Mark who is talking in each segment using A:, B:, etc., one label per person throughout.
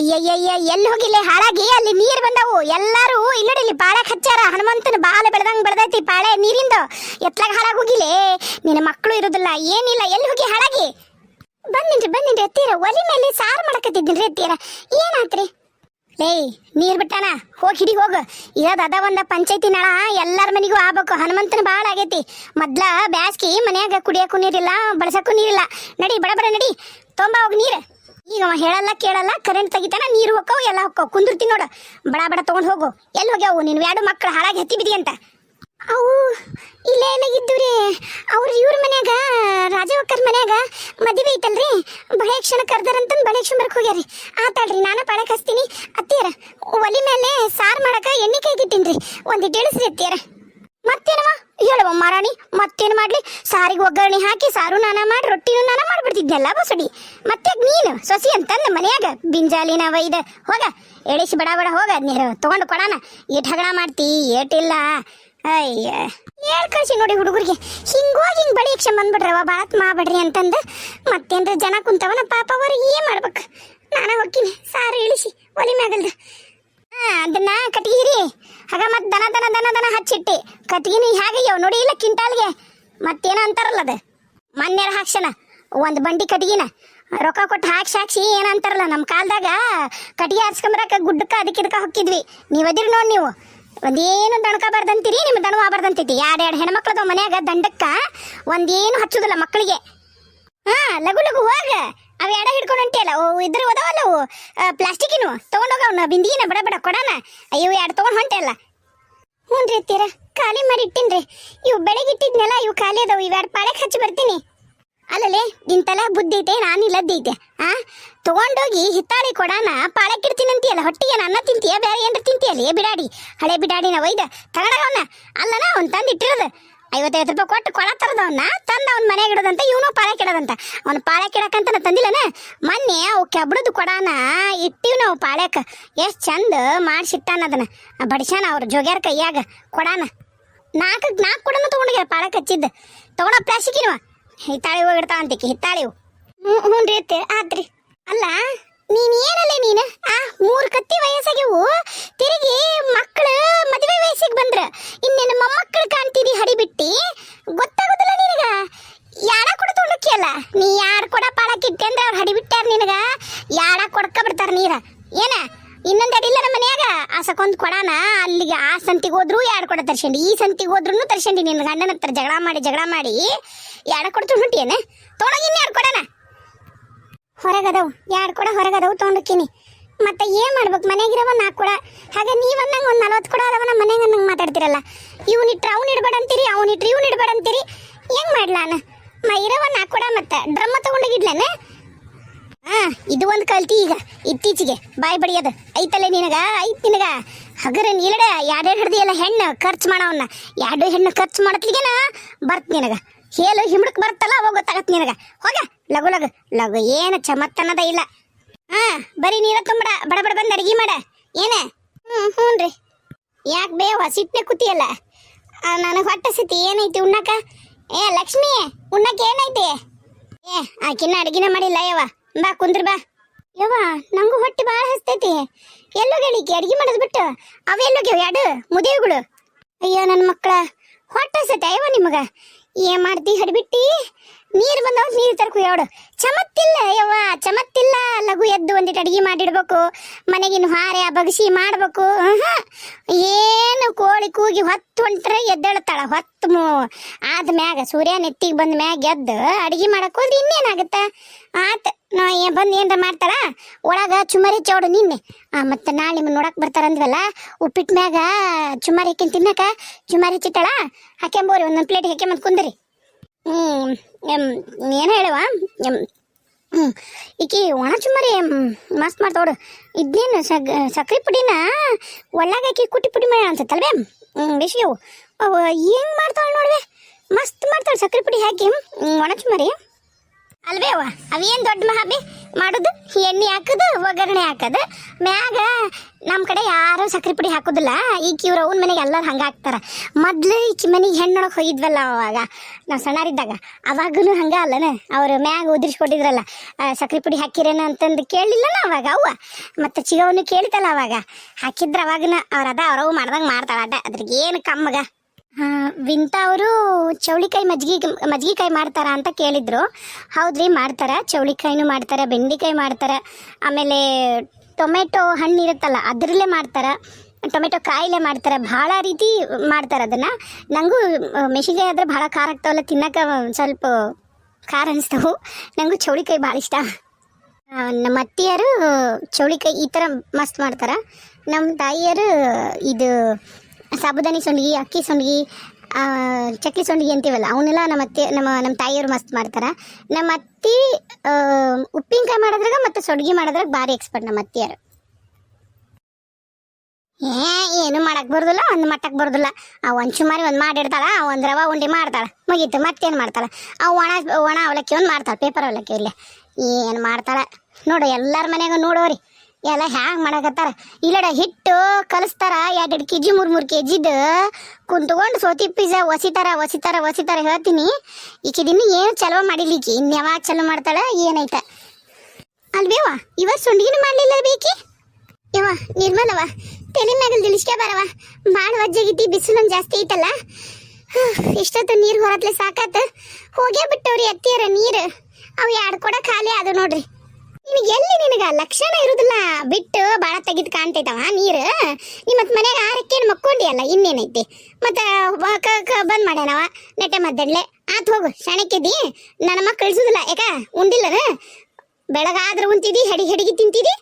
A: ಅಯ್ಯಯ್ಯಯ್ಯ, ಎಲ್ಲಿ ಹೋಗಿಲ್ಲ? ಹಾಳಾಗಿ? ಅಲ್ಲಿ ನೀರು ಬಂದವು. ಎಲ್ಲರೂ ಇಲ್ಲಿ ಪಾಳೆ ಹಚ್ಚಾರ ಹನುಮಂತನ ಬಾಲ ಬೆಳೆದಂಗ್ ಬೆಳೆದೈತಿ ಪಾಳೆ ನೀರಿಂದ. ಎತ್ಲಾಗ ಹಾಳಾಗಿ ಹೋಗಿಲೇ ನಿನ್ನ ಮಕ್ಕಳು ಇರೋದಿಲ್ಲ. ಏನಿಲ್ಲ, ಎಲ್ಲಿ ಹೋಗಿ ಹಾಳಾಗಿ? ಬಂದಿನ್ರಿ ಬಂದಿನ್ರಿ ಎತ್ತೀರ ಒಲಿ ಮೇಲೆ ಸಾರು ಮಾಡಕತ್ತಿದ್ದೀನ್ರಿ ಎತ್ತೀರ ಏನಾತ್ರಿ? ಏಯ್ ನೀರ್ ಬಿಟ್ಟಾನ? ಹೋಗಿ ಹಿಡಿ, ಹೋಗು. ಇರೋದ್ ಅದ ಒಂದ ಪಂಚಾಯತಿ ನಳ. ಎಲ್ಲಾರ ಮನಿಗೂ ಆಗ್ಬೇಕು. ಹನುಮಂತನ ಬಾಳ ಆಗೈತಿ. ಮೊದ್ಲ ಬ್ಯಾಸ್ಗಿ ಮನ್ಯಾಗ ಕುಡಿಯಕ್ಕೂ ನೀರಿಲ್ಲ, ಬಳಸಕ್ಕೂ ನೀರಿಲ್ಲ. ನಡಿ, ಬಡ ಬಡ ನಡಿ. ತೊಂಬ ಹೋಗಿ ನೀರ್. ಈಗ ಅವ ಹೇಳಲ್ಲ, ಕೇಳಲ್ಲ ಕರೆಂಟ್ ತೆಗಿತಾನ, ನೀರು ಹೊಕ್ಕವು, ಎಲ್ಲ ಹೊಕ್ಕವು. ಕುಂದಿರ್ತೀನಿ ನೋಡು. ಬಡ ಬಡ ತಗೊಂಡ್ ಹೋಗು. ಎಲ್ಲಿ ಹೋಗ್ಯಾವು? ನೀನು ಎರಡು ಮಕ್ಕಳು ಹಾಳಾಗಿ ಹತ್ತಿ ಬಿದಿ ಅಂತ. ಅವು ಇಲ್ಲೇ ಎಲ್ಲ ಇದ್ದು ಅವ್ರ ಇವ್ರ ಮನ್ಯಾಗ, ರಾಜವಕ್ಕರ್ ಮನ್ಯಾಗ ಮದುವೆ ಐತಲ್ರಿ. ಬಳೆ ಕ್ಷಣ ಕರ್ದಾರಂತಂದ್ ಬಳೆ ಬರಕ್ ಹೋಗ್ಯಾರಿ ಆತಾಳ್ರಿ, ನಾನು ಪಾಳೆ ಹಚ್ತೀನಿ. ಅತ್ತಿಯರ, ಒಲಿ ಮೇಲೆ ಸಾರು ಮಾಡಕ ಎಣ್ಣೆ ಕೈಗಿಟ್ಟಿನ್ರಿ ಒಂದಿಟ್ಟು ಇಳಿಸ್ರಿ ಅತ್ತಿಯರ. ಮತ್ತೇನವ ಹೇಳುವ ಮಾರಾಣಿ, ಮತ್ತೇನು ಮಾಡ್ಲಿ? ಸಾರಿಗೆ ಒಗ್ಗರಣೆ ಹಾಕಿ ಸಾರು ನಾನ ಮಾಡಿ, ರೊಟ್ಟಿನೂ ನಾನ ಮಾಡ್ಬಿಡ್ತಿದ್ನಲ್ಲ ಬಸುಡಿ. ಮತ್ತೆ ನೀನು, ಸೊಸಿ ಅಂತಂದ ಮನ್ಯಾಗ? ಬಿಂಜಾಲಿನ ವೈದ ಹೋಗ. ಎಳಿಸಿ ಬಡ ಬಡ ಹೋಗ ನೀರು ತಗೊಂಡು ಕೊಡಾನ. ಏಟ್ ಹಗಣ ಮಾಡ್ತಿ ಏಟಿಲ್ಲ ಅಯ್ಯ. ಹೇಳ್ ಕಳಿಸಿ ನೋಡಿ ಹುಡುಗರಿಗೆ. ಹಿಂಗೋಗಿ ಹಿಂಗ್ ಬಳಿ ಯಕ್ಷ ಬಂದ್ಬಿಡ್ರವ ಬಾತ್ ಮಾಡ್ಬಿಡ್ರಿ ಅಂತಂದ. ಮತ್ತೇನ್ರ ಜನ ಕುಂತವನ ಪಾಪ ಅವ್ರಿಗೆ ಏನ್ ಮಾಡ್ಬೇಕು? ನಾನು ಹೋಗ್ತೀನಿ. ಸಾರು ಇಳಿಸಿ, ಒಲಿ ಮ್ಯಾಗಲ್ದ. ಅದನ್ನ ಕಟ್ಗಿರಿ ಹಾಗ ಮತ್ ದನ ದನ ದನ ದನ ಹಚ್ಚಿಟ್ಟಿ. ಕಟ್ಗಿನಿ ಹೇಗಯ್ಯವ ನೋಡಿ, ಇಲ್ಲ ಕಿಂಟಾಲ್ಗೆ. ಮತ್ತೇನ ಅಂತಾರಲ್ಲ ಅದು? ಮನ್ಯಾರ ಹಾಕ್ಸನ ಒಂದ್ ಬಂಡಿ ಕಟ್ಗಿನ. ರೊಕ್ಕ ಕೊಟ್ಟು ಹಾಕ್ಸಿ ಹಾಕ್ಸಿ ಏನಂತಾರಲ್ಲ ನಮ್ಮ ಕಾಲದಾಗ? ಕಟ್ಗೆ ಹಾರ್ಸ್ಕೊಂಬರಕ್ಕೆ ಗುಡ್ಡಕ್ಕೆ ಅದಕ್ಕೆ ಇದಕ್ಕೆ ಹೊಕ್ಕಿದ್ವಿ. ನೀವು ನೋಡಿ ನೀವು. ಒಂದೇನು ದಣಕ ಬರ್ದಂತೀರಿ ನಿಮ್ಮ ದಣವ ಬಾರ್ದಂತೈತಿ. ಎರಡು ಎರಡು ಹೆಣ್ಮಕ್ಳದ ಮನ್ಯಾಗ ದಂಡಕ್ಕ ಒಂದೇನು ಹಚ್ಚುದಿಲ್ಲ ಮಕ್ಕಳಿಗೆ. ಹಾ ಲಘು ಲಘು ಹೋಗ. ಅವ ಎಡ ಹಿಡ್ಕೊಂಡು ಹೊಂಟಿಯಲ್ಲ ಅವು ಇದ್ರ ಅದಾವಲ್ಲ ಅವು? ಪ್ಲಾಸ್ಟಿಕಿನು ತಗೊಂಡೋಗ ಅವನ್ನ ಬಿಂದಿಗಿನ ಬಡ ಬಡ ಕೊಡಾನ? ಅಯ್ಯೋ ಎರಡು ತೊಗೊಂಡು ಹೊಂಟಿಯಲ್ಲ. ಹ್ಞೂ ರೀ ತೀರ, ಖಾಲಿ ಮಾಡಿ ಇಟ್ಟಿನ್ರಿ. ಇವು ಬೆಳಗ್ಗೆ ಇಟ್ಟಿದ್ನಲ್ಲ, ಇವು ಖಾಲಿ ಅದಾವು ಎರಡು ಪಾಳೆಗೆ ಹಚ್ಚಿ ಬರ್ತೀನಿ. ಅಲ್ಲಲೇ ನಿನ್ ಬುದ್ಧಿ ಐತೆ, ನಾನು ಇಲ್ಲದ್ದೈತೆ ಆ? ತಗೊಂಡೋಗಿ ಹಿತ್ತಾಳಿ ಕೊಡಾನ ಪಾಳಕ್ಕೆ ಇಡ್ತೀನಿ ಅಂತೀಯಲ್ಲ, ಹೊಟ್ಟಿಗೆ ಅನ್ನ ತಿಂತೀಯ, ಬೇರೆ ಏನ್ರ ತಿಂತೀಯಲ್ಲ ಬಿಡಾಡಿ, ಹಳೆ ಬಿಡಾಡಿನ ಒಯ್ದ ತಗೊಂಡವನ್ನ ಅಲ್ಲನ, ಅವ್ನು ತಂದು ಇಟ್ಟಿರೋದು. ಐವತ್ತೈವತ್ತು ರೂಪಾಯಿ ಕೊಟ್ಟು ಕೊಳ ತರದವನ್ನ ತಂದು ಅವ್ನ ಮನೆಗೆ ಇಡದಂತ, ಇವನು ಪಾಳೆ ಇಡೋದಂತ. ಅವ್ನು ಪಾಳೆ ಇಡಕ್ಕಂತ ತಂದಿಲ್ಲನ? ಮೊನ್ನೆ ಅವು ಕೆಬ್ಳದು ಕೊಡಾನ, ಇಟ್ಟಿವ್ ನಾವು ಪಾಳ್ಯಾಕ ಎಷ್ಟು ಚಂದ ಮಾಡಿಸಿಟ್ಟಾನ ಅದನ್ನ. ಬಡಿಸ್ಯಾನ ಅವ್ರ ಜೋಗ್ಯಾರ ಕೈಯಾಗ ಕೊಡಾನ. ನಾಲ್ಕು ನಾಲ್ಕು ಕೊಡನ ತಗೊಂಡೋಗ್ಯಾರ ಪಾಳಕ್ ಹಚ್ಚಿದ್ದು. ತಗೊಂಡ ಪ್ಲಾಸ್ಟಿಕಿನವ. ಹಿತ್ತಾಳಿ ಹೋಗಿಡ್ತಾವ ಅಂತಿಕ್ಕೆ ಹಿತ್ತಾಳಿ ಹ್ಞೂ ಹ್ಞೂ ರೀ ಆತ್ರಿ ಅಲ್ಲ ನೀನ್ ಏನಲ್ಲ ನೀನು? ಆ, ಮೂರು ಕತ್ತಿ ವಯಸ್ಸಾಗ್ಯವು. ತಿರುಗಿ ಮಕ್ಕಳು ಮದುವೆ ವಯಸ್ಸಿಗೆ ಬಂದ್ರ. ಇನ್ನೇನು ಮೊಮ್ಮಕ್ಕಳು ಕಾಣ್ತಿದಿ ಹಡಿಬಿಟ್ಟಿ. ಗೊತ್ತಾಗೋದಿಲ್ಲ ನಿನಗ. ಯಾರ ಕೊಡ ತೊಂಡಕ್ಕಿಯಲ್ಲ ನೀ ಯಾರು ಕೊಡ ಪಾಳಕ್ಕಿಟ್ಟೆ ಅಂದ್ರೆ ಅವ್ರು ಹಡಿಬಿಟ್ಟಾರ ನಿನಗ? ಯಾರ ಕೊಡ್ಕ ಬಿಡ್ತಾರ ನೀರ? ಏನ? ಇನ್ನೊಂದು ಅಡಿಲ್ಲ ನಮ್ಮ ಮನ್ಯಾಗ? ಆ ಸಕೊಂದ್ ಕೊಡಾನ? ಅಲ್ಲಿಗೆ ಆ ಸಂತಿಗೆ ಹೋದ್ರು ಎರಡು ಕೊಡ ತರ್ಸಂಡಿ ಈ ಸಂತಿಗೆ ಹೋದ್ರು ತರ್ಸಂಡಿ ನಿನ್ನ ಗಂಡನ ಹತ್ರ ಜಗಳ ಮಾಡಿ ಜಗಳ ಮಾಡಿ. ಎರಡು ಕೊಡ ತೊಗೊಂಡಿಯೇನ ಇನ್ನ ಎರಡು ಕೊಡನ? ಹೊರಗದವು. ಎರಡು ಕೂಡ ಹೊರಗದವು ತೊಗೊಂಡೋಕಿನಿ ಮತ್ತೆ ಏನ್ ಮಾಡ್ಬೇಕು? ಮನೆಗಿರವ ನಾಲ್ಕು ಕೂಡ. ಹಾಗೆ ನೀವು ಅನ್ನಂಗ ಒಂದ್ ನಲ್ವತ್ತು ಕೂಡ ಅದಾವ ನಮ್ಮ ಮನೆಗೆ ಅನ್ನಂಗ ಮಾತಾಡ್ತಿರಲ್ಲ. ಇವ್ನಿಟ್ರೆ ಅವ್ನ ಇಡ್ಬೇಡ ಅಂತೀರಿ, ಅವ್ನ ಇಟ್ರ ಇವ್ನ ಇಡ್ಬೇಡ ಅಂತೀರಿ. ಹೆಂಗ್ ಮಾಡ್ಲಾನ ಮ ಇರವ ನಾಲ್ಕು ಕೂಡ ಮತ್ತೆ ಡ್ರಮ್ಮ ತಗೊಂಡೋಗಿಡ್ಲೇನ ಹಾ, ಇದು ಒಂದು ಕಲ್ತಿ ಈಗ, ಇತ್ತೀಚಿಗೆ. ಬಾಯಿ ಬಡಿಯೋದು. ಐತಲ್ಲ ನಿನಗ? ಐತ್ ನಿನಗ? ಹಗರ ನೀಲಡ ಎರಡೆರಡು ಹಿಡ್ದಿಯಲ್ಲ ಹೆಣ್ಣು ಖರ್ಚು ಮಾಡವನ್ನ ಎರಡು ಹೆಣ್ಣು ಖರ್ಚು ಮಾಡತ್ಲಿಗೆನ? ಬರ್ತ್ ನಿನಗ. ಹೇಳು ಹಿಮ್ಡಕ್ ಬರುತ್ತಲ್ಲ ಅವಾಗ ಗೊತ್ತಾಗತ್ತೆ ನಿನಗ. ಹೋಗ, ಲಗು ಲಗು. ಲಗು ಏನು ಚಮತ್ತನದ ಇಲ್ಲ. ಹಾ, ಬರೀ ನೀರ ತುಂಬಡ ಬಡ ಬಡ ಬಂದು ಅಡಿಗೆ ಮಾಡ. ಏನ? ಹ್ಞೂ ಹ್ಞೂ ರೀ. ಯಾಕೆ ಬೇ ಸಿಟ್ನೆ ಕೂತಿಯಲ್ಲ? ನನಗೆ ಹೊಟ್ಟೆ ಸಿತಿ ಏನೈತಿ ಉಣ್ಣಕ? ಏ, ಲಕ್ಷ್ಮಿ ಉಣ್ಣಕ್ಕೆ ಏನೈತಿ? ಏ, ಆಕಿನ್ನ ಅಡಿಗೆನ ಮಾಡಿಲ್ಲ, ಯವ್ವ. ಬಾ, ಕುಂದ್ರ ಬಾ. ಯವ್ವ, ನಂಗೂ ಹೊಟ್ಟೆ ಭಾಳ ಹಸ್ತೈತಿ. ಎಲ್ಲೋಗ್ಯಾಳಿಕೆ ಅಡಿಗೆ ಮಾಡೋದು ಬಿಟ್ಟು. ಅವೆಲ್ಲೋಗ್ಯಾವ ಎರಡು ಮುದೇವುಗಳು. ಅಯ್ಯೋ ನನ್ನ ಮಕ್ಕಳ ಹೊಟ್ಟೆ ಸತಿ ಅಯ್ಯವ ನಿಮಗ. ಏನ್ ಮಾಡ್ತಿ ಹಡಿಬಿಟ್ಟಿ? ನೀರು ಬಂದವ ನೀರು ತರಕು ಯಾವ್ದು ಚಮತ್ತಿಲ್ಲ ಯವ್ವ ಒಂದಿಟ್ಟು ಅಡಿಗೆ ಮಾಡಿಡ್ಬೇಕು ಮನೆಗಿನ ಹಾರೆ ಬಗಸಿ ಮಾಡ್ಬೇಕು ಏನು ಕೋಳಿ ಕೂಗಿ ಹೊತ್ತು ಹೊಂಟ್ರೆ ಎದ್ದೇಳ್ತಾಳ ಹೊತ್ತು ಮು. ಆದ್ಮ್ಯಾಗ ಸೂರ್ಯ ನೆತ್ತಿಗೆ ಬಂದ ಮ್ಯಾಗ ಎದ್ದು ಅಡಿಗೆ ಮಾಡಕ್ ಹೋದ್ರೆ ಇನ್ನೇನಾಗತ್ತ? ಆತ ಬಂದು ಏನ್ರ ಮಾಡ್ತಾಳ? ಒಳಗ ಚುಮರಿ ಚೌಡು ನಿನ್ನೆ. ಮತ್ತೆ ನಾಳೆ ನಿಮ್ಮನ್ನ ನೋಡಕ್ ಬರ್ತಾರಂದ್ವಲ್ಲ ಉಪ್ಪಿಟ್ಟು ಮ್ಯಾಗ ಚುಮಾರಿ ಹಾಕಿನ್ ತಿನ್ನಕ? ಚುಮಾರಿ ಚಿಟ್ಟಳ ಹಾಕ್ಯಂಬೋರಿ ಒಂದೊಂದು ಪ್ಲೇಟ್ ಹಾಕ್ಯಂಬಂದು ಕುಂದ್ರಿ. ಎಂ, ಏನ್ ಹೇಳುವ? ಈಕಿ ಒಣ ಚುಮ್ಮರಿ ಮಸ್ತ್ ಮಾಡ್ತಾವಡು ಇದ್ನೇನು ಸಗ್, ಸಕ್ರೆ ಪುಡಿನ? ಒಳ್ಳಾಗ ಕುಟ್ಟಿ ಪುಡಿ ಮಾಡಿ ಅನ್ಸತ್ತಲ್ವೇ? ಬೇಸಿಗೆವು ಅವು. ಹೆಂಗ್ ಮಾಡ್ತಾಳ ನೋಡ್ವೆ? ಮಸ್ತ್ ಮಾಡ್ತಾಳೆ ಸಕ್ರೆ ಪುಡಿ ಹಾಕಿ ಒಣ ಚುಮ್ಮರಿ ಅಲ್ವೇವ ಅವೇನ್ ದೊಡ್ಡ ಮಹಾಬಿ ಮಾಡುದು, ಎಣ್ಣೆ ಹಾಕೋದು, ಒಗ್ಗರಣೆ ಹಾಕದು. ಮ್ಯಾಗ ನಮ್ಮ ಕಡೆ ಯಾರು ಸಕ್ರೆ ಪುಡಿ ಹಾಕುದಿಲ್ಲ. ಈಗ ಇವ್ರ ಅವನ ಮನೆಗೆ ಎಲ್ಲರೂ ಹಂಗೆ ಹಾಕ್ತಾರೆ. ಮೊದ್ಲು ಈಕಿ ಮನೆಗೆ ಹೆಣ್ಣೊಳಗೆ ಹೋಗಿದ್ವಲ್ಲ ಅವಾಗ, ನಾವು ಸಣ್ಣರಿದ್ದಾಗ ಅವಾಗೂ ಹಂಗೆ ಅಲ್ಲನ? ಅವ್ರು ಮ್ಯಾಗ ಉದುರಿಸ್ಕೊಟ್ಟಿದ್ರಲ್ಲ ಸಕ್ರೆ ಪುಡಿ ಹಾಕಿರೇನ ಅಂತಂದು ಕೇಳಲಿಲ್ಲನ ಅವಾಗ ಅವ್ವ? ಮತ್ತು ಚಿಗವನು ಕೇಳಿತಲ್ಲ ಅವಾಗ? ಹಾಕಿದ್ರ ಅವಾಗನ ಅವ್ರ ಅದ ಅವ್ರವು ಮಾಡ್ದಂಗೆ ಮಾಡ್ತಾಳ ಅದ ಅದ್ರಿಗೆ ಏನು ಕಮ್ಮಗ? ವಿಂತಾ ಅವರು ಚೌಳಿಕಾಯಿ ಮಜ್ಜಿಗೆ ಮಜ್ಜಿಗೆಕಾಯಿ ಮಾಡ್ತಾರ ಅಂತ ಕೇಳಿದ್ರು. ಹೌದ್ರಿ, ಮಾಡ್ತಾರ. ಚೌಳಿಕಾಯಿನೂ ಮಾಡ್ತಾರ, ಬೆಂಡೆಕಾಯಿ ಮಾಡ್ತಾರ. ಆಮೇಲೆ ಟೊಮೆಟೊ ಹಣ್ಣು ಇರುತ್ತಲ್ಲ, ಅದರಲ್ಲೇ ಮಾಡ್ತಾರ. ಟೊಮೆಟೊ ಕಾಯಿಲೆ ಮಾಡ್ತಾರ. ಭಾಳ ರೀತಿ ಮಾಡ್ತಾರ ಅದನ್ನ. ನನಗೂ ಮೆಣಸಿನ್ಕಾಯಿ ಆದ್ರೆ ಭಾಳ ಖಾರ ಆಗ್ತಾವಲ್ಲ, ತಿನ್ನಕ ಸ್ವಲ್ಪ ಖಾರ ಅನಿಸ್ತವು. ನನಗೂ ಚೌಳಿಕಾಯಿ ಭಾಳ ಇಷ್ಟ. ನಮ್ಮ ಅತ್ತಿಯರು ಚೌಳಿಕಾಯಿ ಈ ಥರ ಮಸ್ತ್ ಮಾಡ್ತಾರ. ನಮ್ಮ ತಾಯಿಯರು ಇದು ಸಾಬುದಾನಿ ಸಂಡಿಗೆ ಅಕ್ಕಿ ಸಂಡಿಗೆ ಆ, ಚಕ್ಲಿ ಸಂಡ್ಗಿ ಅಂತೀವಲ್ಲ ಅವನ್ನೆಲ್ಲ ನಮ್ಮ ಅತ್ತೆ ನಮ್ಮ ನಮ್ಮ ತಾಯಿಯವರು ಮಸ್ತ್ ಮಾಡ್ತಾರೆ. ನಮ್ಮ ಅತ್ತಿ ಉಪ್ಪಿನಕಾಯಿ ಮಾಡೋದ್ರಾಗ ಮತ್ತು ಸಂಡಿಗೆ ಮಾಡೋದ್ರಾಗ ಭಾರಿ ಎಕ್ಸ್ಪರ್ಟ್ ನಮ್ಮ ಅತ್ತಿಯರು ಏ ಏನು ಮಾಡಕ್ಕೆ ಬರೋದಿಲ್ಲ ಒಂದು ಮಟ್ಟಕ್ಕೆ ಬರೋದಿಲ್ಲ. ಆ ಒಂದು ಸುಮಾರಿ ಒಂದು ಮಾಡಿಡ್ತಾಳ ಒಂದು ರವೆ ಉಂಡೆ ಮಾಡ್ತಾಳೆ. ಮುಗೀತು ಮತ್ತೇನು ಮಾಡ್ತಾಳೆ? ಆ ಒಣ ಒಣ ಅವಲಕ್ಕಿ ಒಂದು ಮಾಡ್ತಾಳೆ ಪೇಪರ್ ಅವಲಕ್ಕಿ ಇಲ್ಲೇ. ಏನು ಮಾಡ್ತಾಳೆ? ನೋಡು ಎಲ್ಲರ ಮನೆಗೂ ನೋಡೋರಿ. ಎಲ್ಲ ಹ್ಯಾಂಗ್ ಮಾಡಕತ್ತಾರ? ಇಲ್ಲಡ ಹಿಟ್ಟು ಕಲಿಸ್ತಾರ ಎರಡೆರಡು ಕೆ ಜಿ ಮೂರು ಮೂರು ಕೆ ಜಿದು ಕುಂತ್ಕೊಂಡು ಸೋತಿ ಪಿಜ್ಜಾ ಒಸಿತಾರ ಒಸಿತಾರ ಒಸಿತಾರ ಹೇಳ್ತೀನಿ. ದಿನ ಏನು ಚಲೋ ಮಾಡಿಲ್ಲ ಈಕಿ. ಇನ್ಯಾವಾಗ ಚಲೋ ಮಾಡ್ತಾಳೆ, ಏನೈತ. ಅಲ್ವೇವ ಇವತ್ತು ಸುಂಡಿಗಿನ ಮಾಡಲಿಲ್ಲ ಬೇಕಿ ಯವ್ವ ನಿರ್ಮಲವ ತಲೆ ಮ್ಯಾಗಲ್ ದಿಳಿಸ್ಕೆ ಬರವ ಭಾಳ ವಜ್ಜಾಗಿತ್ತಿ ಬಿಸಿಲು ಜಾಸ್ತಿ ಐತಲ್ಲ. ಇಷ್ಟೊತ್ತು ನೀರು ಹೊರತ್ಲೆ ಸಾಕಾತ. ಹೋಗೇ ಬಿಟ್ಟವ್ರಿ ಅತ್ತಿಯರ ನೀರು. ಅವು ಎರಡು ಕೂಡ ಖಾಲಿ ಅದು ನೋಡ್ರಿ. ನಿನಗೆ ಎಲ್ಲಿ ನಿನಗ ಲಕ್ಷಣ ಇರುದಿಲ್ಲ ಬಿಟ್ಟು ಭಾಳ ತೆಗಿದ್ ಕಾಣ್ತೈತವ, ನೀರು? ನೀ ಮತ್ತೆ ಮನ್ಯಾಗ ಆರಕ್ಕೇನು ಮಕ್ಕೊಂಡಿಯಲ್ಲ, ಇನ್ನೇನೈತಿ? ಮತ್ತೆ ಬಂದ್ ಮಾಡ್ಯಾನವ, ನೆಟ್ಟೆ ಮದ್ದಡ್ಲೆ. ಆತ್ ಹೋಗು ಶಾಣಕ್ಯದಿ ನನ್ನ ಮಕ್ಕಳು ಇಳಿಸುದಿಲ್ಲ, ಯಾಕ? ಉಂಡಿಲ್ಲನ ಬೆಳಗಾದ್ರೆ ಉಂತಿದಿ ಹೆಡಿ ಹೆಡಿಗೆ ತಿಂತಿದಿ.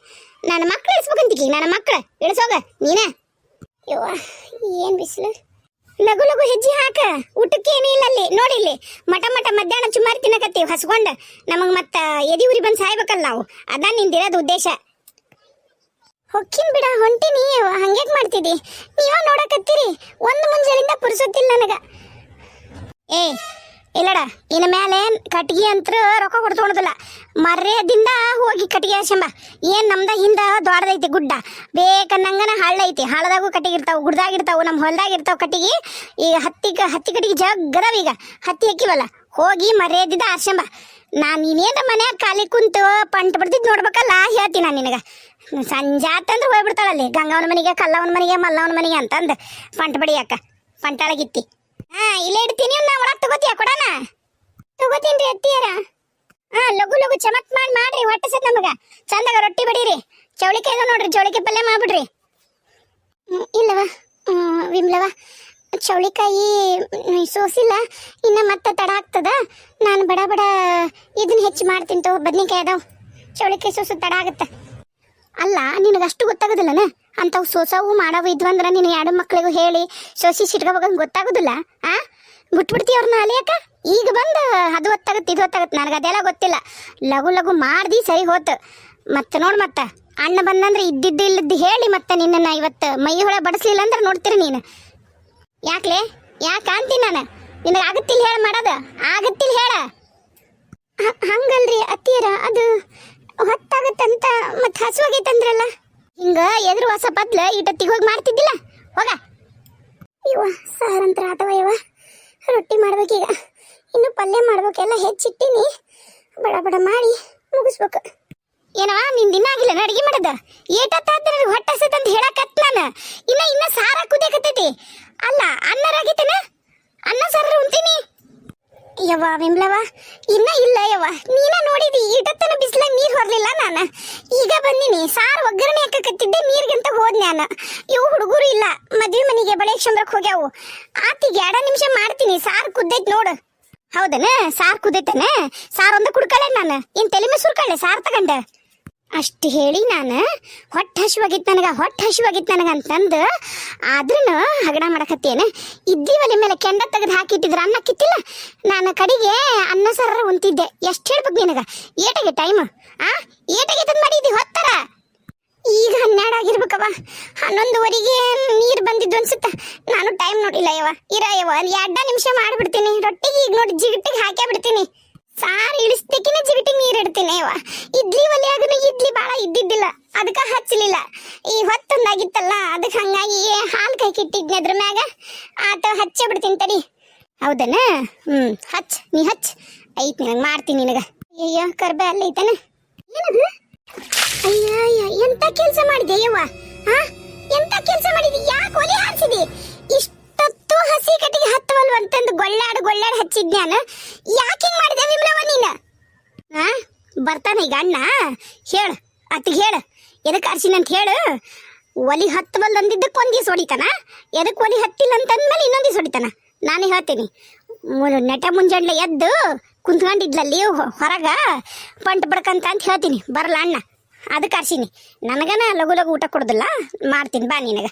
A: ನನ್ನ ಮಕ್ಳು ಇಳಿಸ್ಬೇಕಂತಿಕಿ, ನನ್ನ ಮಕ್ಳು. ಇಳಿಸೋಗ, ನೀನ? ಯವ್ವ, ಏನು ಬಿಸಿಲು? ಲಗು ಲಗು ಹೆಜ್ಜೆ ಹಾಕ. ಊಟಕ್ಕೆ ಏನಿಲ್ಲ ಅಲ್ಲಿ. ನೋಡಿ ಇಲ್ಲಿ. ಮಟ ಮಟ ಮಧ್ಯಾಹ್ನ ಚುಮಾರಿ ತಿನ್ನಕತ್ತೀವಿ. ಹಸ್ಕೊಂಡು ನಮಗೆ ಮತ್ತ ಎದಿ ಉರಿ ಬಂದು ಸಾಯ್ಬೇಕಲ್ಲ ನಾವು. ಅದ ನಿಂದಿರೋದು ಉದ್ದೇಶ. ಹೊಕ್ಕಿನ್ ಬಿಡ ಹೊಂಟಿನಿ ಹಂಗೇಕ್ ಮಾಡ್ತಿದಿ? ನೀವ ನೋಡಕತ್ತೀರಿ. ಒಂದು ಮುಂಜಾನಿಂದ ಪುರ್ಸೊತ್ತಿಲ್ಲ ನನಗ. ಏ ಇಲ್ಲಡ, ಇನ್ನ ಮೇಲೆ ಕಟ್ಗಿ ಅಂತ ರೊಕ್ಕ ಕೊಡ್ತೊಳದಿಲ್ಲ ಮರ್ಯದಿಂದ ಹೋಗಿ ಕಟ್ಗಿ ಹರ್ಷಂಬ ಏನ್ ನಮ್ದ ಹಿಂದೆ ದೊಡ್ಡದೈತಿ ಗುಡ್ಡ. ಬೇಕನ್ನಂಗನ ಹಳ್ಳ ಐತಿ ಹಳ್ಳದಾಗೂ ಕಟ್ಟಿಗೆ ಇರ್ತಾವ ಗುಡ್ದಾಗ ಇರ್ತಾವ ನಮ್ಮ ಹೊಲ್ದಾಗ ಇರ್ತಾವ ಕಟ್ಟಿಗೆ. ಈಗ ಹತ್ತಿ ಹತ್ತಿ ಕಟ್ಟಿಗೆ ಜಗ್ಗದವ ಈಗ. ಹತ್ತಿ ಹಾಕಿವಲ್ಲ. ಹೋಗಿ ಮರ್ಯಾದಿದ ಹರ್ಷಂಬ ನಾನು ನೀನೇನ ಮನ್ಯಾಗ ಖಾಲಿ ಕುಂತು ಪಂಟ್ ಬಿಡ್ತಿದ್ ನೋಡ್ಬೇಕಲ್ಲ ಹೇಳ್ತೀನಿ ನಾನು ನಿನಗ. ಸಂಜೆ ಆತಂದ್ರೆ ಹೋಗ್ಬಿಡ್ತಾಳಲ್ಲಿ. ಗಂಗಾವನ ಮನೆಗೆ, ಕಲ್ಲವನ ಮನೆಗೆ, ಮಲ್ಲವನ ಮನೆಗೆ ಅಂತಂದು ಪಂಟ್ ಬಡಿಯಾಕ. ಪಂಟಾಳಗಿತ್ತಿ. ಹಾ, ಇಲ್ಲೇ ಇಡ್ತೀನಿ ನಾ ಒಳಗ್ ತಗೋತೀಯ ಕೊಡಣ? ತಗೋತೀನಿ ಅತ್ತಿಯರ. ಹಾ, ಲಘು ಲಘು ಚಮಕ್ ಮಾಡಿ, ಮಾಡ್ರಿ, ಹೊಟ್ಟೆ ಸತ್ ನಮಗ. ಚಂದಾಗ ರೊಟ್ಟಿ ಬಡೀರಿ. ಚೌಳಿಕಾಯಿ ಅದ ನೋಡ್ರಿ, ಚೌಳಿಕಾಯಿ ಪಲ್ಯ ಮಾಡ್ಬಿಡ್ರಿ. ಇಲ್ಲವ? ವಿಮ್ಲವ? ಚೌಳಿಕಾಯಿ ಸೋಸಿಲ್ಲ. ಇನ್ನ ಮತ್ತೆ ತಡ ಆಗ್ತದ. ನಾನು ಬಡ ಬಡ ಇದನ್ನ ಹೆಚ್ಚು ಮಾಡ್ತೀನಿ ತಗೋ, ಬದ್ನಿಕಾಯಿ ಅದಾವ. ಚೌಳಿಕಾಯಿ ಸೋಸು ತಡ ಆಗುತ್ತೆ. ಅಲ್ಲ ನಿನಗೆ ಅಷ್ಟು ಗೊತ್ತಾಗೋದಿಲ್ಲನ? ಅಂಥವು ಸೋಸವು ಮಾಡವು ಇದ್ವಂದ್ರ ನೀನು ಎರಡು ಮಕ್ಕಳಿಗೂ ಹೇಳಿ ಸೋಸಿ ಸಿಟ್ಕೋಬೇಕಂತ ಗೊತ್ತಾಗೋದಿಲ್ಲ, ಆ? ಬಿಟ್ಬಿಡ್ತಿ ಅವ್ರನ್ನ ಅಲಿಯಕ ಈಗ ಬಂದು ಅದು ಹೊತ್ತಾಗತ್ತೆ ಇದು ಹೊತ್ತಾಗತ್ತೆ ನನಗೆ ಅದೆಲ್ಲ ಗೊತ್ತಿಲ್ಲ. ಲಘು ಲಘು ಮಾಡ್ದಿ ಸರಿ ಹೋತು. ಮತ್ತೆ ನೋಡು ಮತ್ತೆ, ಅಣ್ಣ ಬಂದಂದ್ರೆ ಇದ್ದಿದ್ದು ಇಲ್ಲದ್ದು ಹೇಳಿ ಮತ್ತೆ ನಿನ್ನನ್ನು ಇವತ್ತು ಮೈ ಹೊಳ ಬಡಿಸ್ಲಿಲ್ಲ ಅಂದ್ರೆ ನೋಡ್ತೀರಿ ನೀನು. ಯಾಕ್ಲೆ? ಯಾಕೆ ಅಂತೀನಿ ನಾನು? ನಿನಗೆ ಆಗತ್ತಿಲ್ಲ ಹೇಳ ಮಾಡೋದು? ಆಗತ್ತಿಲ್ಲ ಹೇಳ. ಹಂಗಲ್ರಿ ಅತ್ತಿಯರ, ಅದು ಹೊತ್ತಾಗತ್ತಂತ ಮತ್ತೆ ಹಸುವಾಗೈತಂದ್ರಲ್ಲ? ಹಿಂಗ ಎದುರು ಹೊಸ ಬದ್ಲ ಇಟ್ಟತ್ತಿಗೆ ಹೋಗಿ ಮಾಡ್ತಿದ್ದಿಲ್ಲ. ಹೋಗ. ಇವ ಸಾರಂತ್ರ ಆತವ ಇವ ರೊಟ್ಟಿ ಮಾಡ್ಬೇಕೀಗ ಇನ್ನು ಪಲ್ಯ ಮಾಡ್ಬೇಕೆಲ್ಲ ಹೆಚ್ಚಿಟ್ಟಿನಿ. ಬಡ ಬಡ ಮಾಡಿ ಮುಗಿಸ್ಬೇಕು. ಏನವ ನಿನ್ ದಿನ ಆಗಿಲ್ಲ ಅಡಿಗೆ ಮಾಡದ? ಏಟತ್ತಾದ ನನಗೆ ಹೊಟ್ಟೆ ಅಂತ ನಾನು. ಇನ್ನ ಇನ್ನ ಸಾರ ಕುದಿಯಕತ್ತೈತಿ. ಅಲ್ಲ, ಅನ್ನ ರಾಗಿತೇನ? ಅನ್ನ ಸಾರ ಉಂತೀನಿ ಯವ್ವ ವಿಮ್ಲವ ಇನ್ನ ಇಲ್ಲ ಯವ್ವ. ನೀನ ನೋಡಿದಿ ಇಡತನ ಬಿಸಿಲ ನೀರ್ ಹೊರ್ಲಿಲ್ಲ ನಾನು. ಈಗ ಬಂದಿನಿ, ಸಾರ್ ಒಗ್ಗರಣೆ ಹಾಕಕತ್ತಿದ್ದೆ, ನೀರ್ಗಿಂತ ಹೋದ್ ನಾನು. ಇವು ಹುಡುಗರು ಇಲ್ಲ. ಮದ್ವೆ ಮನೆಗೆ ಬಳೆ ಶಂಬ್ರಕ್ ಹೋಗ್ಯಾವು. ಆತಿಗೆ ಎರಡ ನಿಮಿಷ ಮಾಡ್ತೀನಿ, ಸಾರ್ ಕುದ್ದೈತ್ ನೋಡು. ಹೌದನ? ಸಾರ್ ಕುದ್ದೈತನ? ಸಾರ್ ಒಂದ ಕುಡ್ಕಳೆ ನಾನು? ಇನ್ ತಲೆ ಮೇಲೆ ಸುರ್ಕಳೆ ಸಾರ್ ತಗಂಡ. ಅಷ್ಟು ಹೇಳಿ ನಾನು ಹೊಟ್ಟೆ ಹಸಿವಾಗಿತ್ತು ನನಗೆ, ಹೊಟ್ಟೆ ಹಸಿವಾಗಿತ್ತು ನನಗೆ ಅಂತಂದು ಆದ್ರೂ ಹಗಡ ಮಾಡಕತ್ತೇನೆ. ಇದ್ದಿ ಒಲೆ ಮೇಲೆ ಕೆಂಡ ತೆಗೆದು ಹಾಕಿಟ್ಟಿದ್ರೆ ಅನ್ನ ಕಿತ್ತಿಲ್ಲ. ನಾನು ಕಡೆಗೆ ಅನ್ನ ಸಾರ ಉಂತಿದ್ದೆ ಎಷ್ಟು ಹೇಳ್ಬೇಕು ನಿನಗೆ? ಏಟಾಗೆ ಟೈಮ್ ಆ? ಏಟಾಗೆ ತಂದು ಮಾಡಿದ್ದಿ ಹೊತ್ತಾರ? ಈಗ ಹನ್ನೆರಡು ಆಗಿರ್ಬೇಕವ ಹನ್ನೊಂದುವರೆಗೆ ನೀರು ಬಂದಿದ್ದು ಅನ್ಸುತ್ತ. ನಾನು ಟೈಮ್ ನೋಡಿಲ್ಲ ಯವ ಇರ ಯವ ಎರಡ ನಿಮಿಷ ಮಾಡಿಬಿಡ್ತೀನಿ. ರೊಟ್ಟಿಗೆ ಈಗ ನೋಡಿ ಜಿಗಟ್ಟಿಗೆ ಹಾಕೇ ಬಿಡ್ತೀನಿ ಸಾರು ಇಳಿಸ್ದಕ್ಕಿನ ಜಿಗಟಿ ನೀರು ಇಡ್ತೀನಿ ಅವ್ವ. ಇಡ್ಲಿ ಒಲೆಯಾಗನು ಇಡ್ಲಿ ಭಾಳ ಇದ್ದಿದ್ದಿಲ್ಲ. ಅದಕ್ಕೆ ಹಚ್ಚಲಿಲ್ಲ. ಈ ಹೊತ್ತೊಂದಾಗಿತ್ತಲ್ಲ, ಅದಕ್ಕೆ ಹಂಗಾಗಿ ಹಾಲು ಕೈ ಕಿಟ್ಟಿದ್ನಿ ಅದ್ರ ಮ್ಯಾಗ. ಆತ ಹಚ್ಚೆ ಬಿಡ್ತೀನಿ ತಡಿ. ಹೌದನ? ಹ್ಞೂ ಹಚ್, ನೀ ಹಚ್. ಐತ್, ನಿನಗೆ ಮಾಡ್ತೀನಿ ನಿನಗೆ. ಅಯ್ಯೋ ಕರ್ಬೆ ಅಲ್ಲ ಐತನ? ಏನದು? ಅಯ್ಯ ಎಂತ ಕೆಲಸ ಮಾಡಿದೆ ಯವ್ವ? ಹಾ ಎಂತ ಕೆಲಸ ಮಾಡಿದಿ? ಯಾಕೆ ಒಲೆ ಹಾರಿಸಿದಿ? ಇಷ್ಟೊತ್ತು ಹಸಿ ಕಟ್ಟಿಗೆ ಹತ್ತವಲ್ವ ಅಂತಂದು ಗೊಳ್ಳಾಡು ಗೊಳ್ಳಾಡು ಹಚ್ಚಿದ್ನ್ಯಾನ ಯಾಕೆ ಮಾಡಿದೆ ವಿಮ್ಲವ ನೀನ? ಹಾ ಬರ್ತಾನೆ ಈಗ ಅಣ್ಣ. ಹೇಳು, ಅತ್ತಿಗೆ ಹೇಳು. ಎದಕ್ಕೆ ಅಂತ ಹೇಳು? ಒಲಿ ಹತ್ತವಲ್ ಅಂದಿದ್ದಕ್ಕೆ ಒಂದು ದಿವಸ ಹೊಡಿತಾನ? ಎದಕ್ಕೆ ಒಲಿ ಹತ್ತಿಲ್ಲ ಅಂತಂದ್ಮೇಲೆ ಇನ್ನೊಂದು ದಿವಸ ಹೊಡಿತಾನ? ನಾನೇ ಹೇಳ್ತೀನಿ. ನೆಟ ಮುಂಜಾನೆ ಎದ್ದು ಕುಂತ್ಕೊಂಡಿದ್ಲಲ್ಲಿ ಹೊರಗ ಪಂಟ್ ಬಡ್ಕಂತ ಅಂತ ಹೇಳ್ತೀನಿ. ಬರಲ್ಲ ಅಣ್ಣ? ಅದಕ್ಕೆ ಅರ್ಸಿನಿ ನನಗನ ಲಘು ಲಘು ಊಟ ಕೊಡುದಿಲ್ಲ. ಮಾಡ್ತೀನಿ, ಬಾ ನಿನಗೆ.